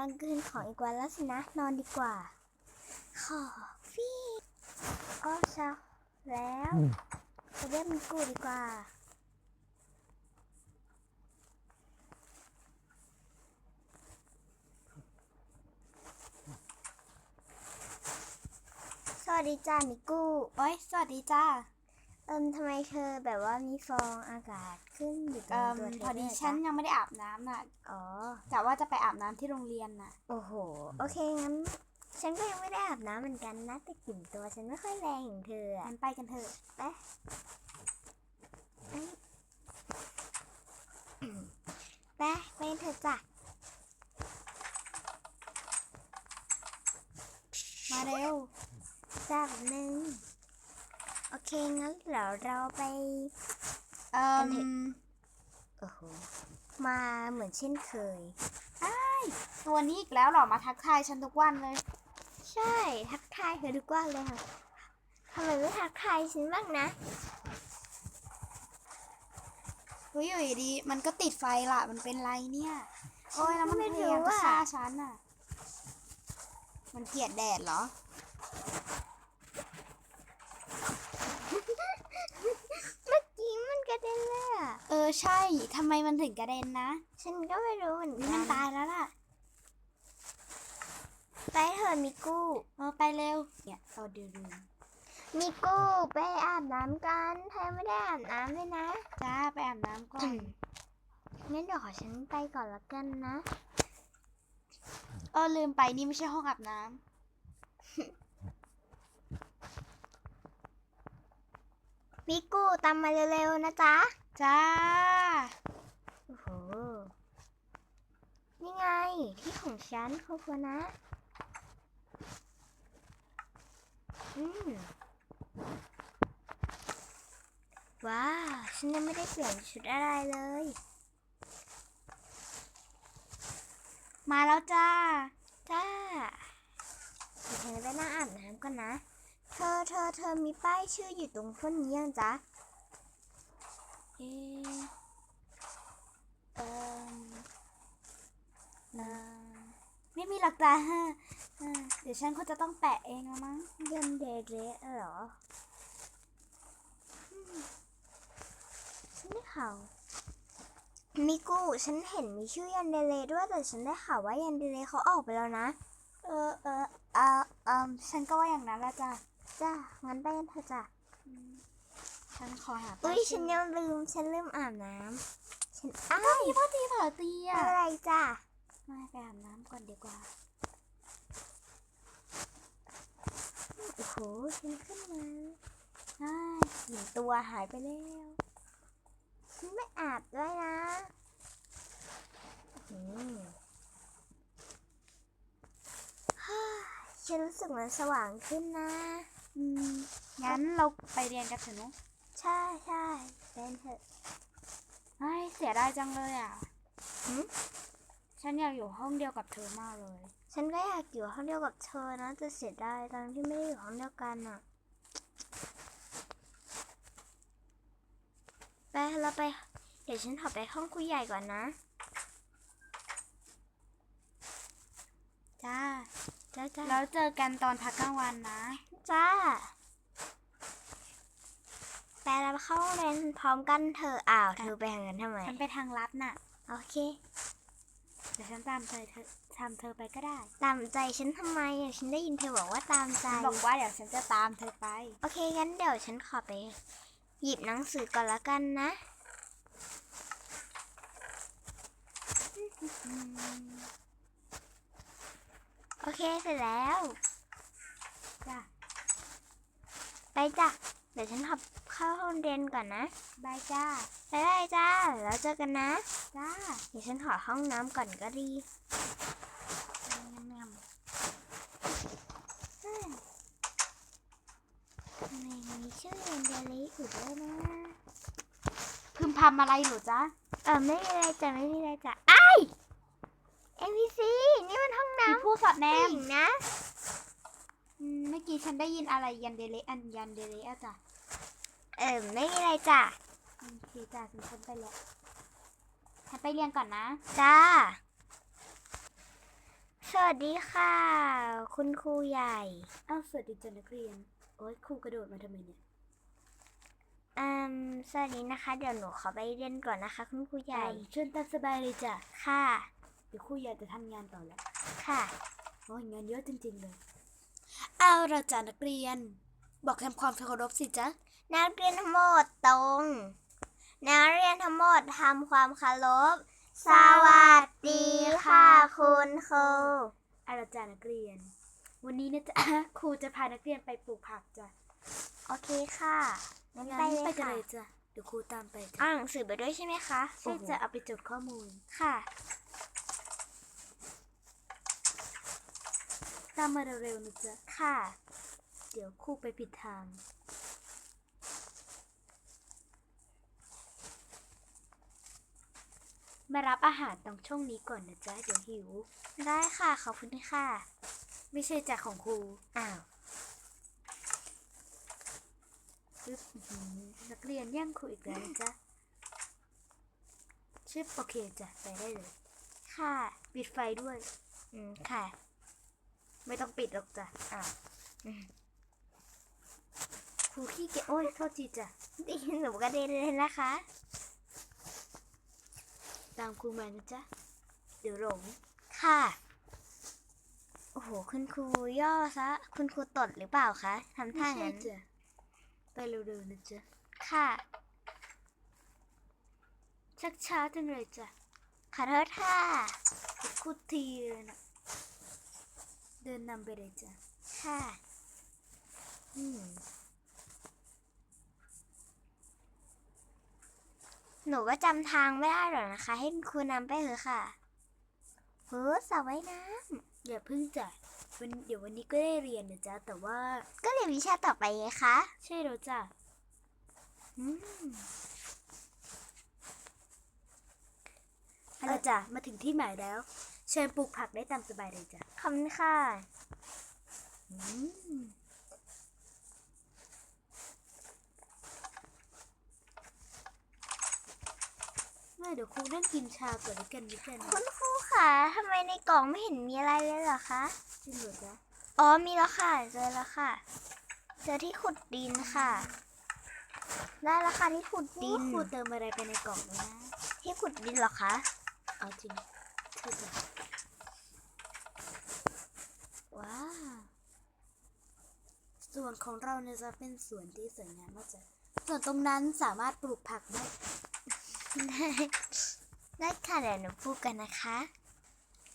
กลางคืนของอีกวันแล้วสินะ นอนดีกว่า ขอฟี่ก็เช้าแล้วไปเรียกมิกูดีกว่า สวัสดีจ้ามิกูโอ้ยสวัสดีจ้า เอิมทำไมเธอแบบว่ามีฟองอากาศขึ้นอยู่ตรเอ่งมตัวเธอพอดีด้วยฉันจ๊ะยังไม่ได้อาบน้ำน่ะอ๋อ กะว่าจะไปอาบน้ำที่โรงเรียนน่ะ โอ้โห โอเคงั้น ฉันก็ยังไม่ได้อาบน้ำเหมือนกันนะแต่กลิ่นตัวฉันไม่ค่อยแรงอย่างเธออะ งั้นไปกันเถอะ ไปเอ้ยไปไปเถอะจ้ะมาเร็ว จ้าแบบนึง โอเค งั้นเดี๋ยวเราไปเอ่กัมนเถอะโอ้โหมาเหมือนเช่นเคยตัวนี้อีกแล้วเหรอ มาทักทายฉันทุกวันเลย ใช่ ทักทายเธอทุกวันเลยค่ะทำไมไม่ทักทายฉันบ้างนะเฮ้ยอยู่ดีๆมันก็ติดไฟล่ะมันเป็นไรเนี่ย โอ้ยแล้วมันไม่พรู้ยายามจะว่าฆ่าฉันน่ะ มันเกลียดแดดเหรอ เมื่อกี้มันกระเด็นเลยอะเออใช่ทำไมมันถึงกระเด็นนะฉันก็ไม่รู้เหมือนนี่กัมันนตายแล้วล่ะ ไปเถอะมิกู้ เออไปเร็วเนี่ยเอาเดี๋ยวดูมิกู้ไปอาบน้ำกัน เธอไม่ได้อาบน้ำเลยนะ จ้าไปอาบน้ำก่อน งั้นเดี๋ยวขอฉันไปก่อนละกันนะ เออลืมไปนี่ไม่ใช่ห้องอาบน้ำ มิกู้ตามมาเร็วๆนะจ๊ะ จ้า โอ้โห นี่ไง ที่ของฉันครอบครัวนะ อืมว้าวฉันยังไม่ได้เปลี่ยนชุดอะไรเลย มาแล้วจ้า จ้าเดี๋ยวฉันไปนั่งอาบน้ำก่อนนะ เธอเธอเธอมีป้ายชื่ออยู่ตรงต้นนี้ยังจ๊ะ เอ๊ะเอ่มเอ่มไม่มีหลักจ้าฮะเออเดี๋ยวฉันคงจะต้องแปะเองแล้วมั้งยันเดเรเหรออืมฉันได้ข่าวมิกูฉันเห็นมีชื่อยันเดเรด้วยแต่ฉันได้ข่าวว่ายันเดเรเขาออกไปแล้วนะ เออเออเออเอมฉันก็ว่าอย่างนั้นละจ้ะ จ้างั้นไปกันเถอะจ้ะอืมฉันขอหาอุ้ยป้าฉันชื่ยังลืม ฉันลืมอาบน้ำฉันอ้าเฮ้วยพ่อตีเผาตีอะอะไรจ้ะไม่ไปอาบน้ำก่อนดีกว่าโอ้โหฉันขึ้นมาใช่หนึ่งตัวหายไปแล้วฉันไม่อาบด้วยนะอืมฮ่าฉันรู้สึกมันสว่างขึ้นนะอืม งั้นเราไปเรียนกันเถอะเนอะใช่ใช่เป็นเถอะเฮ้ยเสียดายจังเลยอะ หืม ฉันอยากอยู่ห้องเดียวกับเธอมากเลย ฉันก็อยากอยู่ห้องเดียวกับเธอนะจะเสียดายตอนที่ไม่ได้อยู่ห้องเดียวกันอะ ไปเราไป เดี๋ยวฉันขอไปห้องคุยใหญ่ก่อนนะ จ้า จ้าจ้าแล้วเจอกันตอนพักกลางวันนะ จ้าไปเราเข้าโรงเรียนพร้อมกันเธออ้าวเธอไปทางนั้นทำไมฉันไปทางลัดน่ะ โอเค เดี๋ยวฉันตามเธอเธอตามเธอไปก็ได้ ตามใจฉันทำไมอะฉันได้ยินเธอบอกว่าตามใจฉันบอกว่าเดี๋ยวฉันจะตามเธอไป โอเคงั้นเดี๋ยวฉันขอไป หยิบหนังสือก่อนละกันนะโอเคเสร็จแล้วจ้าไปจ้ะเดี๋ยวฉันขับเข้าห้องเรียนก่อนนะบายจ้าไปได้จ้าแล้วเจอกันนะ จ้าเดี๋ยวฉันขอห้องน้ำก่อนก็ดีงามทำไมมีชื่อเรียนเดลิอยู่ด้วยนะๆพึมพำอะไรหรือจ๊ะเออไม่มีอะไรจ้ะไม่มีอะไรจ้ะไอ้าย NPC นี่มันห้องมีน้ำผู้สอดแนผู้มหญิงนะอืมเมื่อกี้ฉันได้ยินอะไรยันเดเลอันยันเดเลอะจ้ะเออไม่มีอะไรจ้ะอืมโอเคจ้าฉันฉันไปแล้วฉันไปเรียนก่อนนะ จ้าวัสดีค่ะ คุณครูใหญ่อ้าวสวัสดีจ้ะนักเรียน โอ๊ยครูกระโดดมาทำไมเนี่ยอืมสวัสดีนะคะ เดี๋ยวหนูขอไปเรียนก่อนนะคะ คุณครูใหญ่อ่าเชิญตามสบายเลยจ้ะ ค่ะ เดี๋ยวครูอยากจะทำงานต่อแล้วค่ะโอ้ยงานเยอะจริงๆเลย เอาเราจ้ะนักเรียน บอกทำความเคารพสิจ๊ะ นักเรียนทั้งหมดตรง นักเรียนทั้งหมดทำความเคารพ สวัสดีค่ะคุณครูเอาละจ้ะนักเรียน วันนี้นะจ๊ะ ครูจะพานักเรียนไปปลูกผักจ้ะ โอเคค่ะงั้นงั้นไปไปเลยกันค่ะเลยจ้ะ เดี๋ยวครูตามไปจ้ะอ่านหนังสือไปด้วยใช่ไหมคะใช่จะเอาไปจดข้อมูล ค่ะ ตามมาเร็วๆนะจ๊ะ ค่ะ เดี๋ยวครูไปผิดทาง มารับอาหารตรงช่วงนี้ก่อนนะจ๊ะ เดี๋ยวหิว ได้ค่ะ ขอบคุณค่ะ ไม่ใช่จากของครู อ้าวปึ๊บอื้อหือนักเรียนแย่งครูอีกแล้วนะจ๊ะชิปโอเคจ้ะ ไปได้เลย ค่ะ ปิดไฟด้วย อืม ค่ะ ไม่ต้องปิดหรอกจ้ะอ้าวอืมครูขี้เกียจโอ้ยโทษทีจ้ะดิหนูกระเด็นเลยนะคะ ตามครูมานะจ๊ะ เดี๋ยวหลง ค่ะ โอ้โห คุณครูย่อซะ คุณครูตดหรือเปล่าคะทำท่าไม่งั้นใช่จ้ะไปเร็วๆนะจ๊ะ ค่ะ ชักช้าจังเลยจ้ะขอโทษค่ะคุดทีเลยนะ เดินนำไปเลยจ้ะค่ะอืมหนูก็จำทางไม่ได้หรอกนะคะ ให้คุณครูนำไปเถอะค่ะเฮ้สระว่ายน้อย่าเพิ่งจ้ะวันเดี๋ยววันนี้ก็ได้เรียนนะจ๊ะ แต่ว่าำก็เรียนวิชาต่อไปไงคะ ใช่แล้วจ้ะอืมเอาละจ้ะ มาถึงที่หมายแล้ว เชิญปลูกผักได้ตามสบายเลยจ้ะขอบคุณค่ะอืมไม่เดี๋ยวครูนั่งกินชาก่อนแล้วกันนะกันคุณครูค่ะทำไมในกล่องไม่เห็นมีอะไรเลยเหรอคะ จริงเหรอจ๊ะอ๋อมีแล้วค่ะ เจอแล้วค่ะ เจอที่ขุดดินค่ะ ได้แล้วค่ะที่ขุดดินครูเติมอะไรไปในกล่องนะ ที่ขุดดินเหรอคะ เอาจริง ใช่จ้ะว้าวส่วนของเราเนี่ยจะเป็นสวนที่สวยงามมากจ้ะส่วนตรงนั้นสามารถปลูกผักได้ได้ได้ค่ะเดี๋ยวหนูพูดกันนะคะ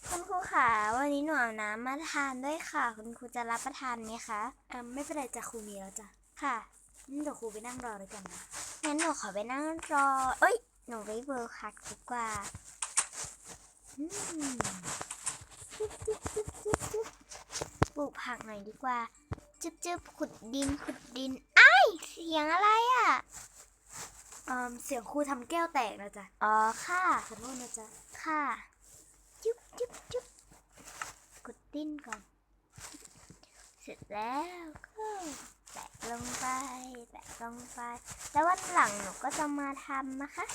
คุณครูค่ะวันนี้หนูเอาน้ำมาทานด้วยค่ะ คุณครูจะรับประทานไหมคะอ่าไม่เป็นไรจ้ะครูมีแล้วจ้ะค่ะงั้นเดี๋ยวครูไปนั่งรอเลยกันนะงั้นหนูขอไปนั่งรอ เอ้ยหนูไปเบิร์คักดีกว่าอืม จุ๊บจุ๊บจุ๊บจุ๊บจุ๊บปลูกผักหน่อยดีกว่า จุ๊บจุ๊บขุดดินขุดดินไอ้ายเสียงอะไรอะอืมเสียงครูทำแก้วแตกนะจ๊ะ อ๋อค่ะขอโทษนะจ๊ะ ค่ะ จุ๊บจุ๊บจุ๊บกดดิ้นก่อน เสร็จแล้วก็แตะลงไป แตะลงไป แล้ววันหลังหนูก็จะมาทำนะคะ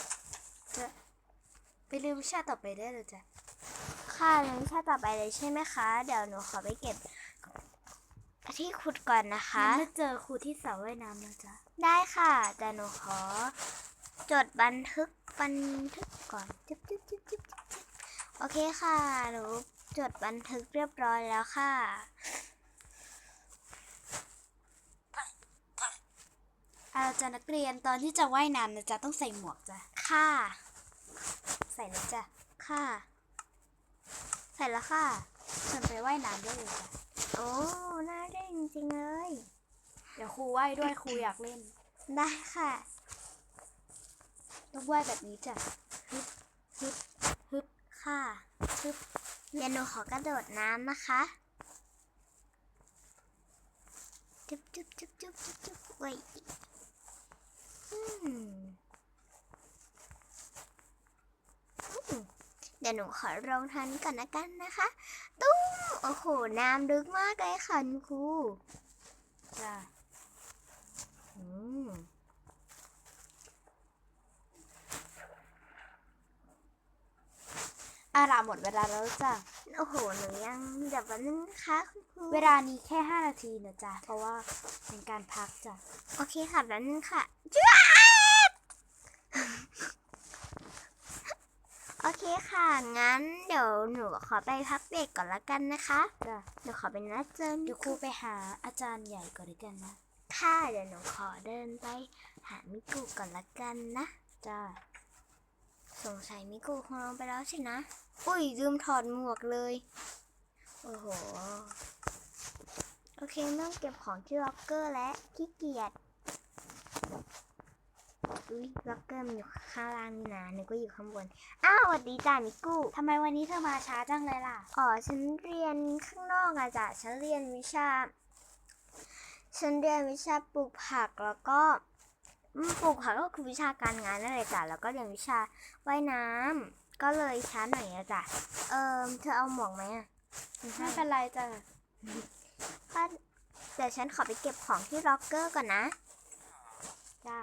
ไปเรียนวิชาต่อไปได้เลยจ้ะ ค่ะเรียนวิชาต่อไปเลยใช่ไหมคะ เดี๋ยวหนูขอไปเก็บที่ขุดก่อนนะคะงั้นมาเจอครูที่สระว่ายน้ำนะจ๊ะ ได้ค่ะ แต่หนูขอ จดบันทึกบันทึกก่อนจุ๊บจุ๊บจุ๊บจุ๊บจุ๊บจุ๊บโอเคค่ะ หนูจดบันทึกเรียบร้อยแล้วค่ะ เอาจ้ะนักเรียนตอนที่จะว่ายน้ำนะจ๊ะต้องใส่หมวกจ้ะ ค่ะใส่แล้วจ้ะค่ะ ใส่แล้วค่ะเชิญไปว่ายน้ำได้เลยจ้ะโอ้น่าเล่นจริงๆเลย เดี๋ยวครูว่ายด้วยครูอยากเล่น ได้ค่ะต้องว่ายแบบนี้จ้ะฮึบฮึบฮึบค่ะปึ๊บเดี๋ยวหนูขอกระโดดน้ำนะคะจุ๊บจุ๊บจุ๊บจุ๊บจุ๊บจุ๊บเว้ยอืมอืม เดี๋ยวหนูขอลองทานนี้ก่อนนะกันนะคะ ตุ้มโอ้โห น้ำลึกมากเลยค่ะคุณครูจ้ะอืมอาล่ะหมดเวลาแล้วจ้ะ โอ้โห หนูยังเดี๋ยวแป๊บนึงนะคะคุณครู เวลานี้แค่ 5 นาทีนะจ๊ะ เพราะว่าเป็นการพักจ้ะ โอเคค่ะแป๊บนึงค่ะจ้าบโอเคค่ะ งั้นเดี๋ยวหนูขอไปพักเบรกก่อนละกันนะคะจ้ะเดี๋ยวขอเป็นนัดเจอเดี๋มิยวครูไปหาอาจารย์ใหญ่ก่อนด้วยกันนะ ค่ะ เดี๋ยวหนูขอเดินไปหามิกุก่อนละกันนะ จ้าสงสัยมิกุคงลงไปแล้วสินะ อุ้ยลืมถอดหมวกเลย โอ้โห โอเคไม่ต้องเก็บของที่ล็อกเกอร์และขี้เกียจ อุ้ยล็อกเกอร์มันอยู่ข้างล่างนี่นะนึกว่าอยู่ข้างบน อ้าวสวัสดีจ้ามิกุทำไมวันนี้เธอมาช้าจังเลยล่ะ อ๋อ ฉันเรียนข้างนอกอะจ้ะ ฉันเรียนวิชา ฉันเรียนวิชาปลูกผักแล้วก็อืมปลูกผักก็คือวิชาการงานนั่นแหละจ้ะ แล้วก็เรียนวิชาว่ายน้ำก็เลยช้าหน่อยอะจ้ะ เอิมเธอเอาหมวกไหมอะไม่เป็นไรจ้ะก็เดี๋ยวฉันขอไปเก็บของที่ล็อกเกอร์ก่อนนะ จ้า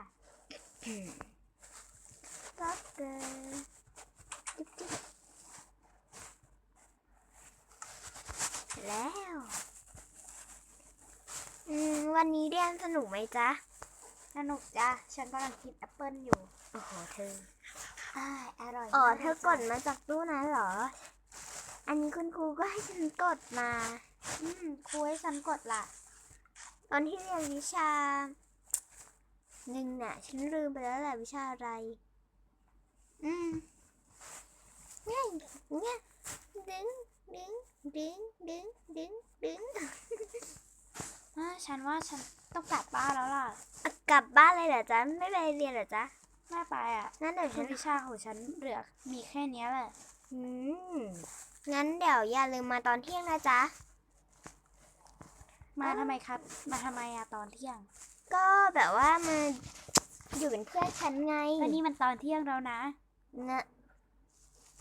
ล็อกเกอร์จุ๊บจิ๊บแล้ว อืม วันนี้เรียนสนุกไหมจ๊ะ สนุกจ้ะ ฉันกำลังกินแอปเปิลอยู่ โอ้โหเธออ้ายอร่อยอ๋อมากเธอกดมาจากตู้นั้นเหรอ อันนี้คุณครูก็ให้ฉันกดมา อืม ครูให้ฉันกดล่ะตอนที่เรียนวิชา หนึ่งน่ะ ฉันลืมไปแล้วแหละวิชาอะไร อืมง่ายง่ายดึงดึงดึงดึงดึงดึงอ่าฉันว่าฉันต้องกลับบ้านแล้วล่ะอะ กลับบ้านเลยเหรอจ๊ะ ไม่ไปเรียนเหรอจ๊ะ ไม่ไปอะงั้นเดี๋ยวคืฉัอนวิชาของฉันเหลือมีแค่เนี้ยแหละ อืม งั้นเดี๋ยวอย่าลืมมาตอนเที่ยงนะจ๊ะ มาทำไมครับ มาทำไมอะตอนเที่ยง ก็แบบว่ามาอยู่เป็นเพื่อนฉันไงแล้วนี่มันตอนเที่ยงแล้วนะ นะ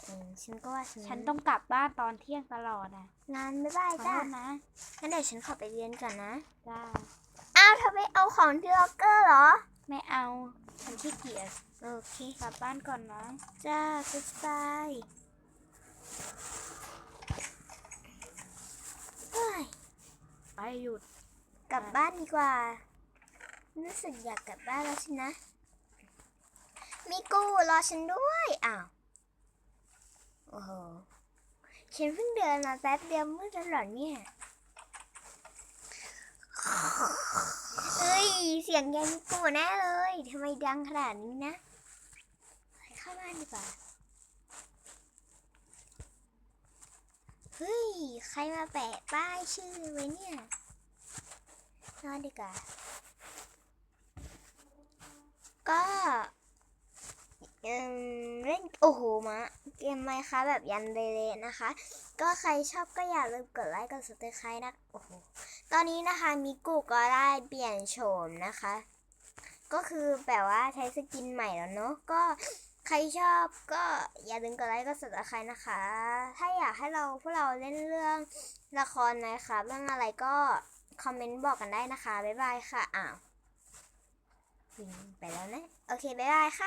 เออฉันก็ว่าฉันฉันต้องกลับบ้านตอนเที่ยงตลอดนะงานบ๊ายบายขอจ้าโทษนะงั้นเดี๋ยวฉันขอไปเรียนก่อนนะ จ้าอ้าวเธอไปเอาของที่ล็อกเกอร์เหรอ ไม่เอา ฉันขี้เกียจโอเค กลับบ้านก่อนนะ จ้ากุ๊ดบายเฮ้ยไปหยุดกลับบ้านดีกว่า รู้สึกอยากกลับบ้านแล้วสินะมีกูรอฉันด้วยอ้าวโอ้โหฉันเพิ่งเดินมาแป๊บเดียวมืดแล้วเหรอเนี่ยเฮ้ย เสียงแกมีกูแน่เลยทำไมดังขนาดนี้นะไปเข้าบ้านดีกว่าเฮ้ย ใครมาแปะป้ายชื่อไว้เนี่ย นอนดีกว่า ก็เออเล่นโอ้โหมาเกมไหมคะแบบยันเดเลนะคะ ก็ใครชอบก็อย่าลืมกดไลค์กด subscribe นะโอ้โหตอนนี้นะคะมิกุก็ได้เปลี่ยนโฉมนะคะ ก็คือแบบว่าใช้สกินใหม่แล้วเนาะก็ใครชอบก็อย่าลืมกดไลค์กด subscribe นะคะ ถ้าอยากให้เราพวกเราเล่นเรื่องละครนะคะเรื่องอะไรก็คอมเมนต์บอกกันได้นะคะบ๊ายบายค่ะอ้าว ไปแล้วนะ โอเค บ๊ายบายค่ะ